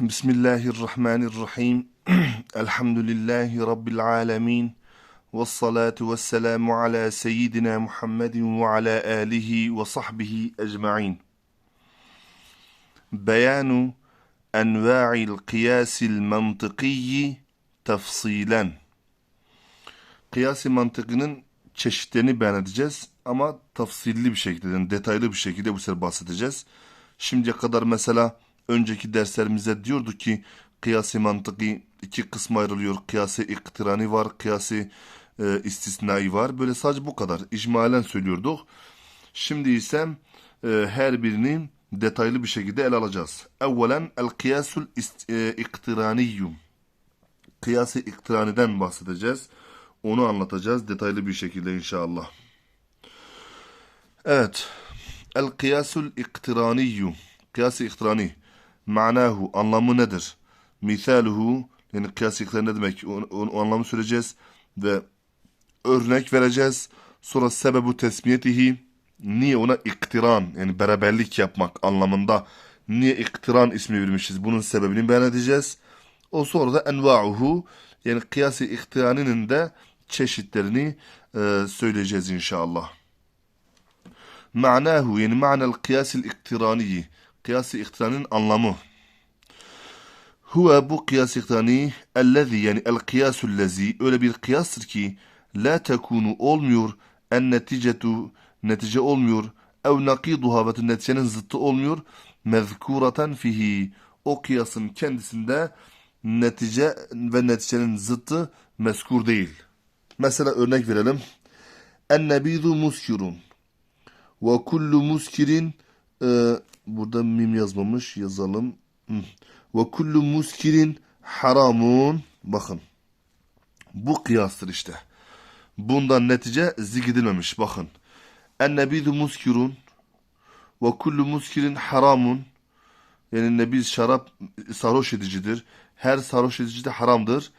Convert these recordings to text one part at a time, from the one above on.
Bismillahirrahmanirrahim. Elhamdülillahi Rabbil alemin. Ve salatu ve selamu ala seyyidina Muhammedin ve ala alihi ve sahbihi ecma'in. Beyanu enva'il kıyasil mantıkiyyi tefsilen. Kıyasi mantıkının çeşitlerini beyan edeceğiz ama tafsilli bir şekilde, yani detaylı bir şekilde bu sefer bahsedeceğiz. Şimdiye kadar mesela önceki derslerimizde diyorduk ki kıyasi mantıki iki kısma ayrılıyor. Kıyasi iktirani var, kıyasi e, istisnai var. Böyle sadece bu kadar. İcmalen söylüyorduk. Şimdi ise e, her birini detaylı bir şekilde ele alacağız. Evvelen el kıyasul e, iktiraniyyum. Kıyası iktiraniden bahsedeceğiz. Onu anlatacağız detaylı bir şekilde inşallah. Evet. El kıyasul iktiraniyyum. Kıyası iktirani. Manahu anlamı nedir? Misaluhu yani kıyas ne demek? O, o, o anlamı söyleyeceğiz ve örnek vereceğiz. Sonra sebebu tesmiyetihi niye ona iktiran yani beraberlik yapmak anlamında niye iktiran ismi vermişiz? Bunun sebebini beyan edeceğiz. O sonra da enva'uhu yani kıyası iktiraninin de çeşitlerini e, söyleyeceğiz inşallah. Ma'nahu yani ma'nel kıyasil iktiraniyi. Kıyas-ı iktiranın anlamı. Huve bu kıyas iktirani ellezi yani el kıyasul lezi öyle bir kıyastır ki la tekunu olmuyor en neticetu netice olmuyor ev nakiduha ve neticenin zıttı olmuyor mezkuratan fihi o kıyasın kendisinde netice ve neticenin zıttı meskur değil. Mesela örnek verelim. Ennebidu muskirun ve kullu muskirin e, burada mim yazmamış yazalım. Ve kullu muskirin haramun. Bakın. Bu kıyastır işte. Bundan netice zikredilmemiş. Bakın. Ennebidu muskirun ve kullu muskirin haramun. Yani nebiz şarap sarhoş edicidir. Her sarhoş edici de haramdır.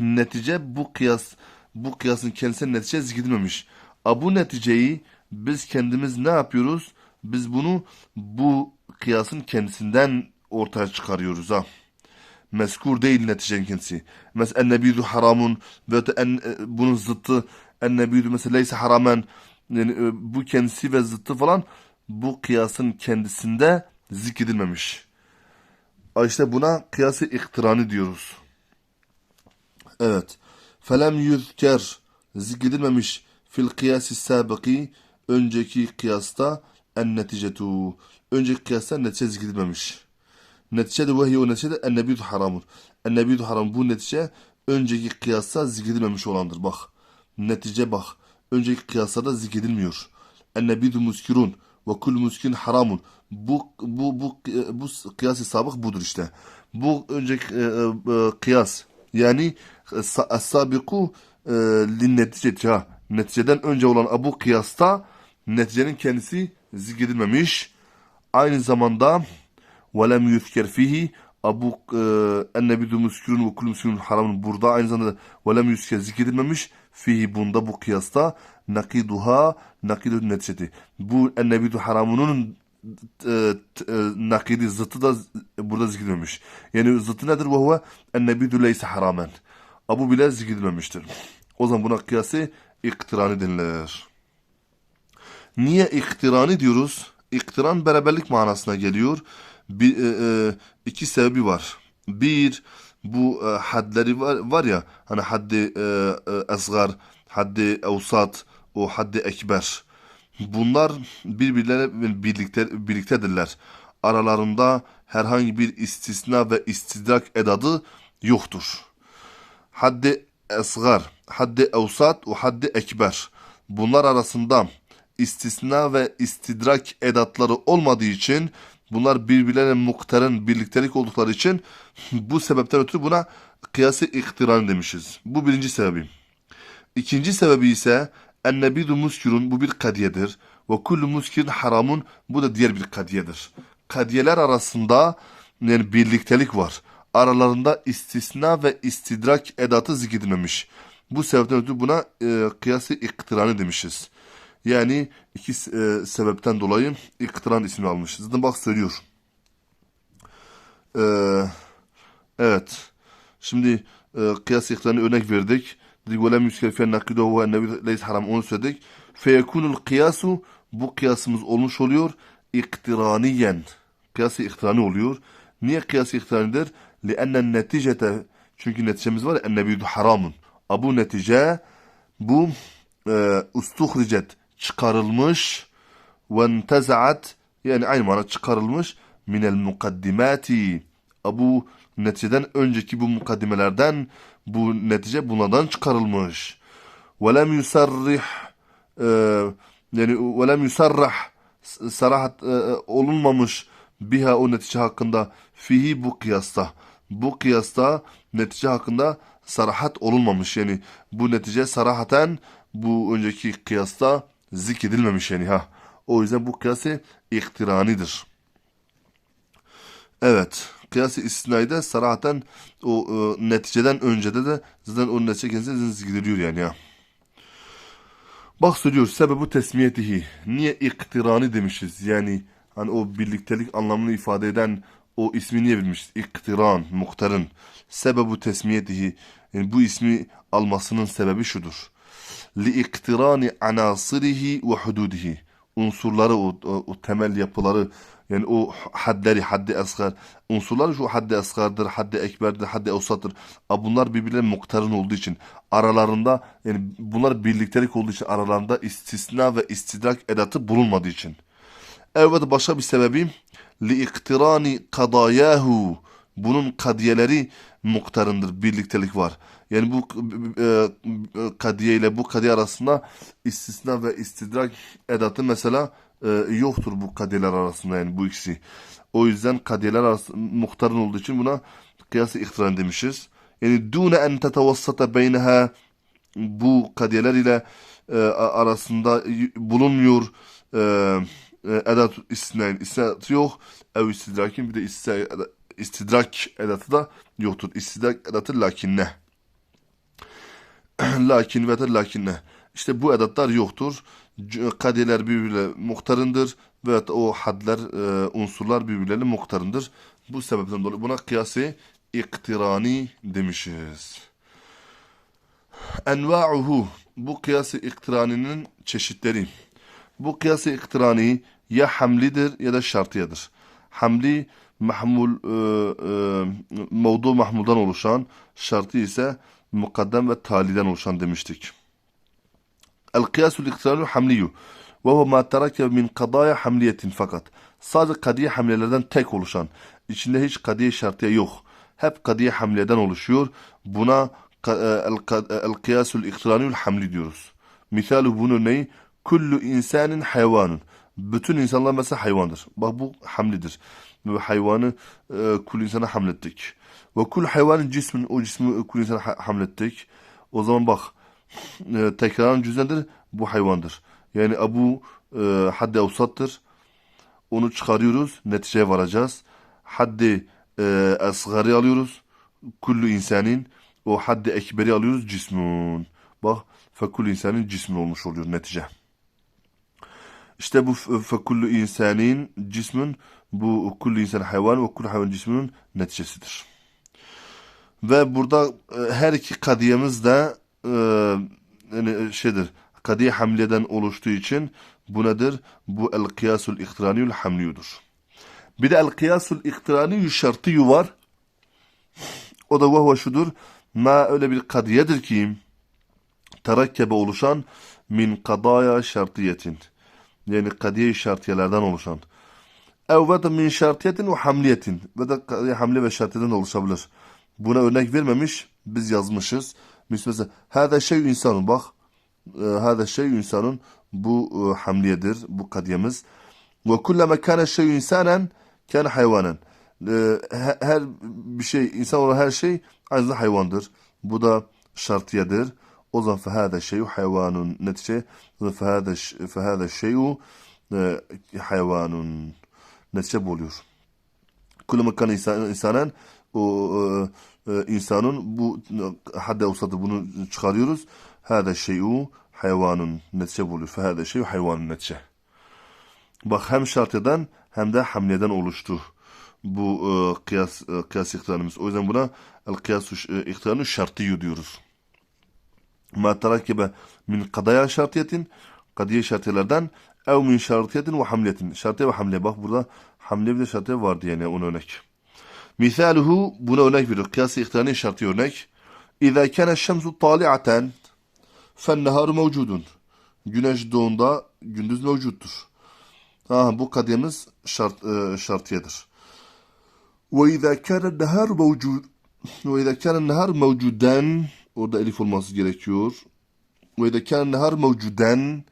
Netice bu kıyas bu kıyasın kendisine netice zikredilmemiş. A bu neticeyi biz kendimiz ne yapıyoruz? Biz bunu bu kıyasın kendisinden ortaya çıkarıyoruz ha. Meskur değil neticenin kendisi. Mesela ennebidu haramun ve en, bunun zıttı ennebidu mesela leyse haramen yani e, bu kendisi ve zıttı falan bu kıyasın kendisinde zikredilmemiş. İşte buna kıyası iktirani diyoruz. Evet. Felem yüzker zikredilmemiş fil kıyasi sabıki önceki kıyasta en neticetu. Önceki kıyasta netice zikredilmemiş. Netice de vahiy o netice de en nebidu haramun. En nebidu haram bu netice önceki kıyasta zikredilmemiş olandır. Bak. Netice bak. Önceki kıyaslarda zikredilmiyor. En nebidu muskirun ve kul muskin haramun. Bu bu bu bu kıyas sabık budur işte. Bu önceki e, e, kıyas yani as-sabiku e, lin neticeti ha. Neticeden önce olan bu kıyasta neticenin kendisi zikredilmemiş. Aynı zamanda e, ve lem yuzker fihi Abu enne bidu muskürün ve kulü muskürün haramın burada aynı zamanda ve lem zikredilmemiş fihi bunda bu kıyasta nakiduha nakidü neticeti. Bu enne bidu haramının e, e, nakidi zıttı da burada zikredilmemiş. Yani zıttı nedir? Ve huve enne bidu leyse haramen. Abu bile zikredilmemiştir. O zaman buna kıyası iktirani denilir. Niye iktirani diyoruz? İktiran beraberlik manasına geliyor. Bir, e, e, iki sebebi var. Bir, bu e, hadleri var, var ya, hani haddi e, e, esgar, haddi evsat, o haddi ekber. Bunlar birbirlerine birlikte, birliktedirler. Aralarında herhangi bir istisna ve istidrak edadı yoktur. Haddi esgar, haddi evsat ve haddi ekber. Bunlar arasında istisna ve istidrak edatları olmadığı için bunlar birbirlerine muhtarın birliktelik oldukları için bu sebepten ötürü buna kıyası iktiran demişiz. Bu birinci sebebi. İkinci sebebi ise ennebidu muskirun bu bir kadiyedir. Ve kullu muskirin haramun bu da diğer bir kadiyedir. Kadiyeler arasında yani birliktelik var. Aralarında istisna ve istidrak edatı zikredilmemiş. Bu sebepten ötürü buna e, kıyası iktiranı demişiz. Yani iki e, sebepten dolayı iktiran ismini almış. Zaten bak söylüyor. Eee Şimdi e, kıyas ihtiranı örnek verdik. Dedik yüsker fiyen nakidu ve nebi leys haram onu söyledik. Feyekunul kıyasu bu kıyasımız olmuş oluyor. İktiraniyen. Kıyası ihtirani oluyor. Niye kıyası ihtiranidir? Li'ennen neticete çünkü neticemiz var ya ennebiyyudu haramun. Abu netice bu e, ustuhricet çıkarılmış ve entezaat yani aynı mana çıkarılmış minel mukaddimati. Bu neticeden önceki bu mukaddimelerden bu netice bunlardan çıkarılmış. Ve lem yusarrih e, yani ve lem yusarrah sarahat e, olunmamış biha o netice hakkında fihi bu kıyasta. Bu kıyasta netice hakkında sarahat olunmamış yani bu netice sarahaten bu önceki kıyasta zikredilmemiş yani ha. O yüzden bu kıyası iktiranidir. Evet. Kıyası istinayda sarahaten o e, neticeden öncede de zaten o netice kendisi zikrediliyor yani ya. Bak söylüyor sebebu tesmiyetihi. Niye iktirani demişiz? Yani hani o birliktelik anlamını ifade eden o ismi niye bilmişiz? İktiran, muhtarın. Sebebu tesmiyetihi. Yani bu ismi almasının sebebi şudur. Li iktirani anasirihi ve hududihi. Unsurları, o, o, o temel yapıları, yani o hadleri, haddi asgar. Unsurlar şu haddi asgardır, haddi ekberdir, haddi evsattır. Bunlar birbirlerine muktarın olduğu için aralarında yani bunlar birliktelik olduğu için aralarında istisna ve istidrak edatı bulunmadığı için. Evet başka bir sebebi li iktirani kadayahu bunun kadiyeleri muktarındır, birliktelik var. Yani bu e, e, kadiye ile bu kadiye arasında istisna ve istidrak edatı mesela e, yoktur bu kadiyeler arasında yani bu ikisi. O yüzden kadiyeler arasında muhtarın olduğu için buna kıyası ihtiran demişiz. Yani dune en tetevassata beyneha bu kadiyeler ile e, arasında bulunmuyor e, e, edat istisnayin istinat yok. Ev istidrakin bir de istidrak edatı da yoktur. İstidrak edatı lakinne. Lakin ve de lakinne. İşte bu edatlar yoktur. Kadiyeler birbirine muhtarındır ve o hadler, e, unsurlar birbirlerine muhtarındır. Bu sebepten dolayı buna kıyası iktirani demişiz. Enva'uhu bu kıyası iktiraninin çeşitleri. Bu kıyası iktirani ya hamlidir ya da şartiyadır. Hamli mahmul e, e, mevdu mahmuldan oluşan, şartı ise mukaddem ve taliden oluşan demiştik. El-kıyasul iktiranu hamliyu ve ma terake min kadaya hamliyetin fakat. Sadece kadiye hamlelerden tek oluşan. içinde hiç kadiye şartiye yok. Hep kadiye hamleden oluşuyor. Buna el-kıyasul iktiranul hamli diyoruz. Misalu bunun neyi? Kullu insanın hayvanın. Bütün insanlar mesela hayvandır. Bak bu hamlidir. Ve hayvanı e, kul insana hamlettik. Ve kul hayvanın cismin o cismi kul insana hamlettik. O zaman bak e, tekrarın cüzdendir bu hayvandır. Yani abu e, haddi evsattır. Onu çıkarıyoruz. Neticeye varacağız. Haddi e, asgari alıyoruz. Kullu insanın o haddi ekberi alıyoruz cismun. Bak fekullu insanın cismin olmuş oluyor netice. İşte bu fekullu insanın cismin bu kullu insan hayvan ve kullu hayvan cisminin neticesidir. Ve burada e, her iki kadiyemiz de e, yani şeydir. Kadiye hamleden oluştuğu için bu nedir? Bu el kıyasul ihtiraniyul hamliyudur. Bir de el kıyasul ihtiraniyul şartiyu var. O da vahve şudur. Ma öyle bir kadiyedir ki terakkebe oluşan min kadaya şartiyetin. Yani kadiye şartiyelerden oluşan. Ev ve de min şartiyetin ve hamliyetin. Ve de hamle ve şartiyeden oluşabilir. Buna örnek vermemiş. Biz yazmışız. Mesela hâzâ şey insanın bak. Hâzâ şey insanın bu e, hamliyedir. Bu kadiyemiz. Ve kullama kâne şey insanen kâne hayvanen. E, her bir şey, insan olan her şey aynı hayvandır. Bu da şartiyedir. O zaman fehâzâ şeyu hayvanun. Netice fehâzâ şeyu e, hayvanun. Netice bu oluyor. Kullama kâne insanen o e, insanın bu hadde usatı bunu çıkarıyoruz. Hâde şeyu hayvanın netice buluyor. Fehâde şeyu hayvanın netice. Bak hem şartıdan hem de hamleden oluştu. bu e, kıyas e, kıyas ihtiranımız. O yüzden buna el kıyasu e, ihtiranı şartıyı diyoruz. Ma terakkebe min kadaya şartiyetin kadiye şartiyelerden ev min şartiyetin ve hamletin. Şartiye ve hamle. Bak burada hamle bir de şartiye vardı yani ona örnek. Misaluhu buna örnek veriyor. Kıyas-ı ihtiranı şartı örnek. İza kana şemsu tali'aten fenneharu mevcudun. Güneş doğunda gündüz mevcuttur. Ha, bu kadiyemiz şart, e, şartiyedir. Ve izâ kâne nehar mevcud ve izâ kâne nehar mevcuden orada elif olması gerekiyor. Ve izâ kâne nehar mevcuden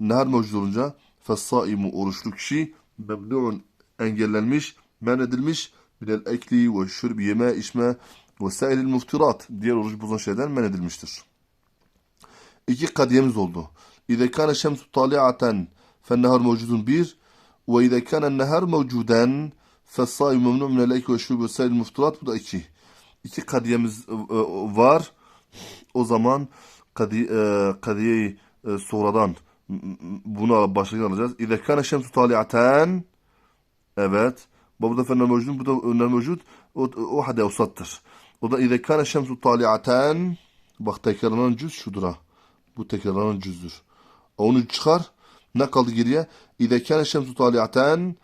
nehar mevcud olunca fessaimu oruçlu kişi memnu'un engellenmiş, men edilmiş minel ekli ve şürbi yeme içme ve sairil muftirat diğer oruç bozan şeyden men edilmiştir. İki kadiyemiz oldu. İze kâne şemsu tali'aten fennehar mevcudun bir ve izâ kâne nehar mevcuden fessâim memnu minel ekli ve şürbi ve sairil muftirat bu da iki. İki kadiyemiz e, e, var. O zaman kadi, e, kadiyeyi e, sonradan m- m- bunu başlıktan alacağız. İze kâne şemsu tali'aten Evet. Bu da fenler mevcut, bu da önler mevcut. O, o hadi usattır. O da İze kâne şemsu tali'aten Bak tekrarlanan cüz şudur ha. Bu tekrarlanan cüzdür. Onu çıkar. Ne kaldı geriye? İze kâne şemsu tali'aten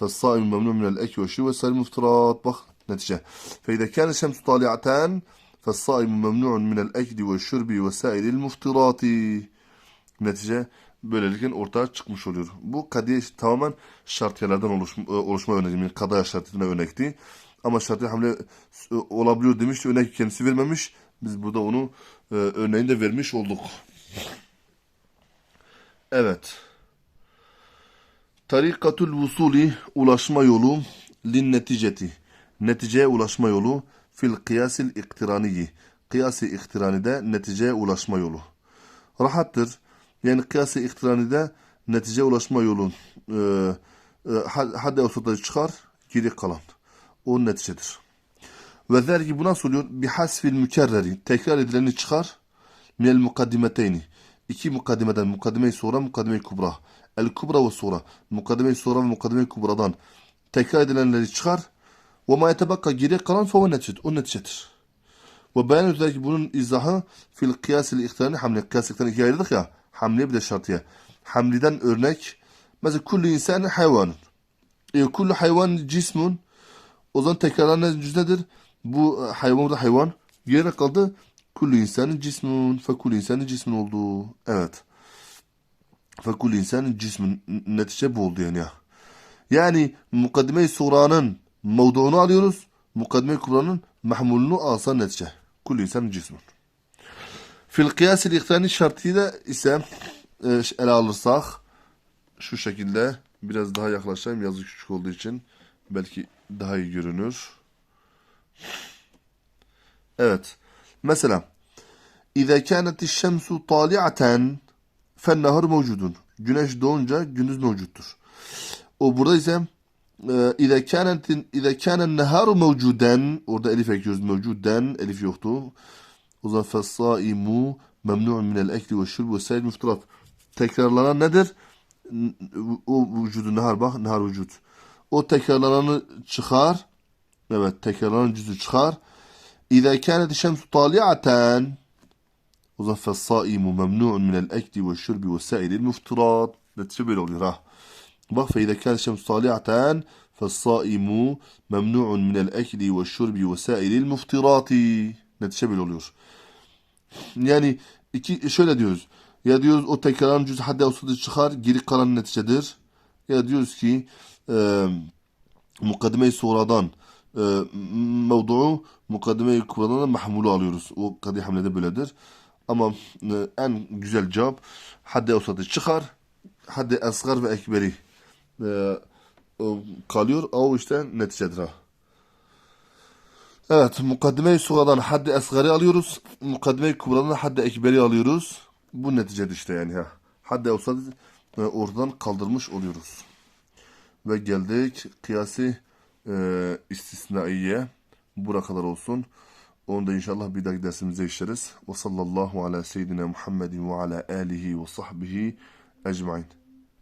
فالصائم ممنوع من الأكل والشرب والسائل المفطرات بخ نتيجة فإذا كان الشمس طالعة فالصائم ممنوع من الأكل والشرب وسائر المفطرات netice böylelikle ortaya çıkmış oluyor. Bu kadiye tamamen şartiyelerden oluş, oluşma örneği. Yani kadaya şartiyetine örnekti. Ama şartiye hamle e, olabiliyor demişti. Örnek kendisi vermemiş. Biz burada onu e, örneğini de vermiş olduk. Evet. Tarikatul vusuli ulaşma yolu lin neticeti. Neticeye ulaşma yolu fil kıyasil iktiraniyi. Kıyasi iktiranide neticeye ulaşma yolu. Rahattır. Yani kıyası iktiranide netice ulaşma yolu e, e, had- hadde usulda çıkar geri kalan. O neticedir. Ve der ki bu nasıl oluyor? Bi hasfil mükerreri. Tekrar edileni çıkar. Minel mukaddimeteyni. İki mukaddimeden. Mukaddime-i sonra, mukaddime-i kubra. El kubra ve sonra. Mukaddime-i sonra ve mukaddime-i kubradan. Tekrar edilenleri çıkar. Ma yetebakka geriye kalan fe o neticedir. Ve beyan üzere ki bunun izahı fil kıyasil ihtirani hamle. Kıyas ihtirani ikiye ayırdık ya. Hamle bir de şartıya. Hamliden örnek. Mesela kullu insan hayvanın. E, kullu hayvan cismun. O zaman tekrarlanan cüz nedir? Bu e, hayvan da hayvan. Yerine kaldı. Kullu insanın cismun. Fe kullu insanın cismun oldu. Evet. Fe kullu insanın cismun. Netice bu oldu yani ya. Yani mukaddime-i suranın mevduunu alıyoruz. Mukaddime-i kubranın mahmulunu alsa netice. Kullu insan cismun. Fil kıyas-ı ihtirani şartıyla ise e, ele alırsak şu şekilde biraz daha yaklaşayım yazı küçük olduğu için belki daha iyi görünür. Evet. Mesela İza kânet şemsu tali'aten fennehar mevcudun. Güneş doğunca gündüz mevcuttur. O burada ise e, İza kânet İza kânen neharu mevcuden orada elif ekliyoruz mevcuden elif yoktu. O zaman fessaimu memnu'un minel ekli ve şurb ve seyir müftirat. Tekrarlanan nedir? O vücudu nehar bak nehar vücut. O tekrarlananı çıkar. Evet tekrarlanan cüzü çıkar. İza kânet şemsu tali'aten o zaman fessaimu memnu'un minel ekli ve şurbi ve seyir müftirat. Netice böyle oluyor ha. Bak فإذا كان الشمس طالعة فالصائم ممنوع من الأكل والشرب وسائر المفطرات netice böyle oluyor. Yani iki şöyle diyoruz. Ya diyoruz o tekrarın cüz hadde usulü çıkar geri kalan neticedir. Ya diyoruz ki e, mukaddime-i sonradan e, mevdu'u mukaddime-i kubradan da mahmulu alıyoruz. O kadi hamlede böyledir. Ama e, en güzel cevap hadde usulü çıkar hadde asgar ve ekberi e, o kalıyor. O işte neticedir ha. Evet, mukaddime-i sugadan haddi asgari alıyoruz. Mukaddime-i kubradan haddi ekberi alıyoruz. Bu neticedir işte yani ha. Haddi olsa e, oradan kaldırmış oluyoruz. Ve geldik kıyasi e, istisnaiye. Bura kadar olsun. Onu da inşallah bir dahaki dersimizde işleriz. Ve sallallahu ala seyyidina Muhammedin ve ala alihi ve sahbihi ecmain.